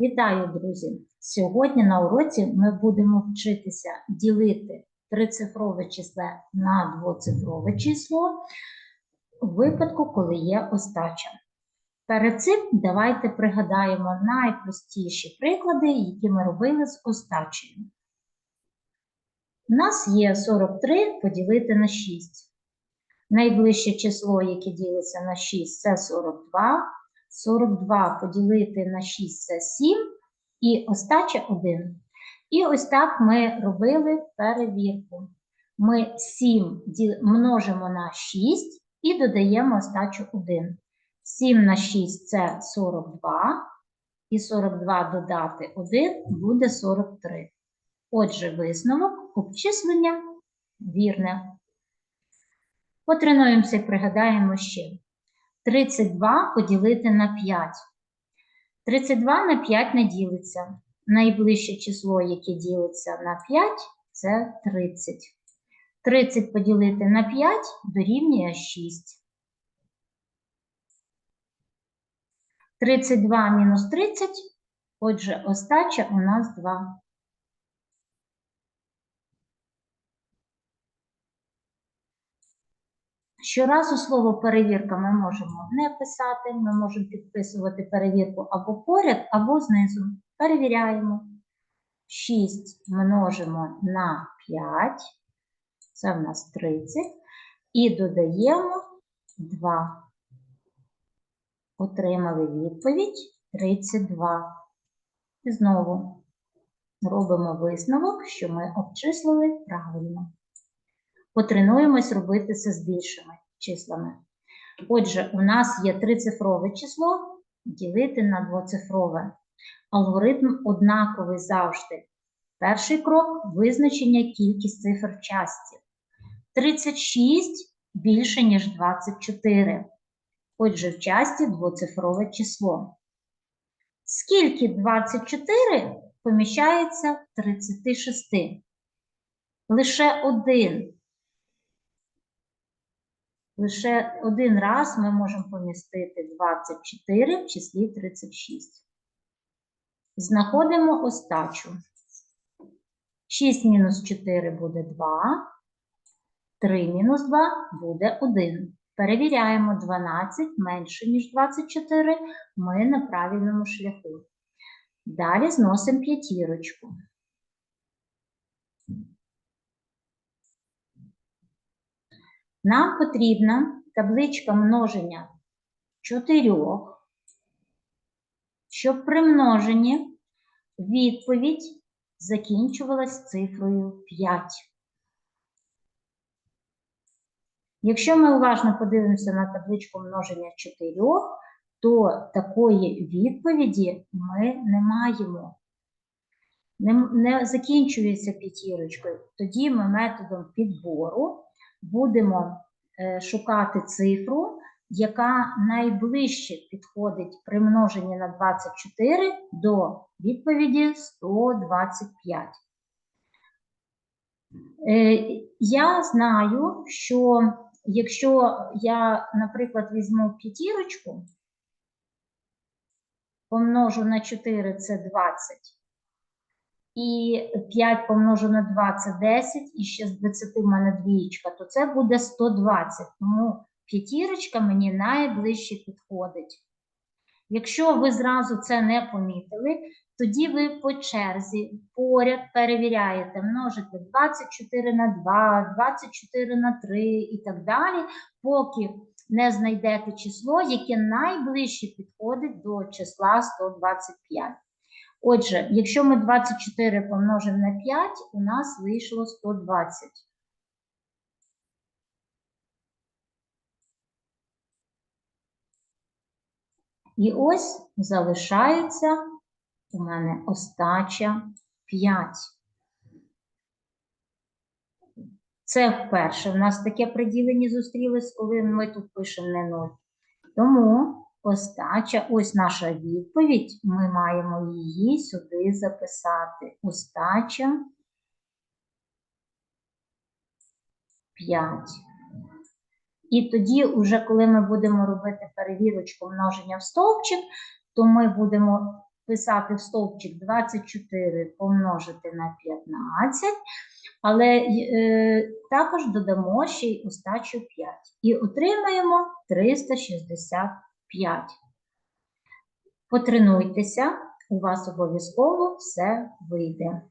Вітаю, друзі! Сьогодні на уроці ми будемо вчитися ділити трицифрове число на двоцифрове число у випадку, коли є остача. Перед цим давайте пригадаємо найпростіші приклади, які ми робили з остачею. У нас є 43 поділити на 6. Найближче число, яке ділиться на 6, це 42. 42 поділити на 6 це 7, і остача 1. І ось так ми робили перевірку. Ми 7 множимо на 6 і додаємо остачу 1. 7 на 6 це 42, і 42 додати 1 буде 43. Отже, висновок обчислення вірне. Потренуємося і пригадаємо ще. 32 поділити на 5. 32 на 5 не ділиться. Найближче число, яке ділиться на 5, це 30. 30 поділити на 5 дорівнює 6. 32 мінус 30, отже, остача у нас 2. Щоразу слово перевірка ми можемо не писати, ми можемо підписувати перевірку або поряд, або знизу. Перевіряємо. 6 множимо на 5, це в нас 30, і додаємо 2. Отримали відповідь 32. І знову робимо висновок, що ми обчислили правильно. Потренуємось робити це з більшими числами. Отже, у нас є трицифрове число ділити на двоцифрове. Алгоритм однаковий завжди. Перший крок визначення кількість цифр в часті. 36 більше, ніж 24. Отже, в часті двоцифрове число. Скільки 24 поміщається в 36? Лише один. Лише один раз ми можемо помістити 24 в числі 36. Знаходимо остачу. 6 мінус 4 буде 2. 3 мінус 2 буде 1. Перевіряємо 12 менше, ніж 24. Ми на правильному шляху. Далі зносимо п'ятірочку. Нам потрібна табличка множення чотирьох, щоб при множенні відповідь закінчувалась цифрою 5. Якщо ми уважно подивимося на табличку множення чотирьох, то такої відповіді ми не маємо. Не, не закінчується п'ятірочкою. Тоді ми методом підбору будемо е, шукати цифру, яка найближче підходить при множенні на 24 до відповіді 125. Е, Я знаю, що якщо я, наприклад, візьму п'ятірочку, помножу на 4 це 20. І 5 помножу на 2 це 10, і ще з 20 в мене двієчка, то це буде 120. Тому п'ятірочка мені найближче підходить. Якщо ви зразу це не помітили, тоді ви по черзі поряд перевіряєте, множите 24 на 2, 24 на 3 і так далі, поки не знайдете число, яке найближче підходить до числа 125. Отже, якщо ми 24 помножимо на 5, у нас вийшло 120. І ось залишається у мене остача 5. Це вперше в нас таке приділення зустрілось, коли ми тут пишемо не 0. Тому остача, ось наша відповідь, ми маємо її сюди записати. Остача 5. І тоді, уже коли ми будемо робити перевірочку множення в стовпчик, то ми будемо писати в стовпчик 24 помножити на 15, але е, також додамо ще й остачу 5 і отримаємо 365. Потренуйтеся, у вас обов'язково все вийде.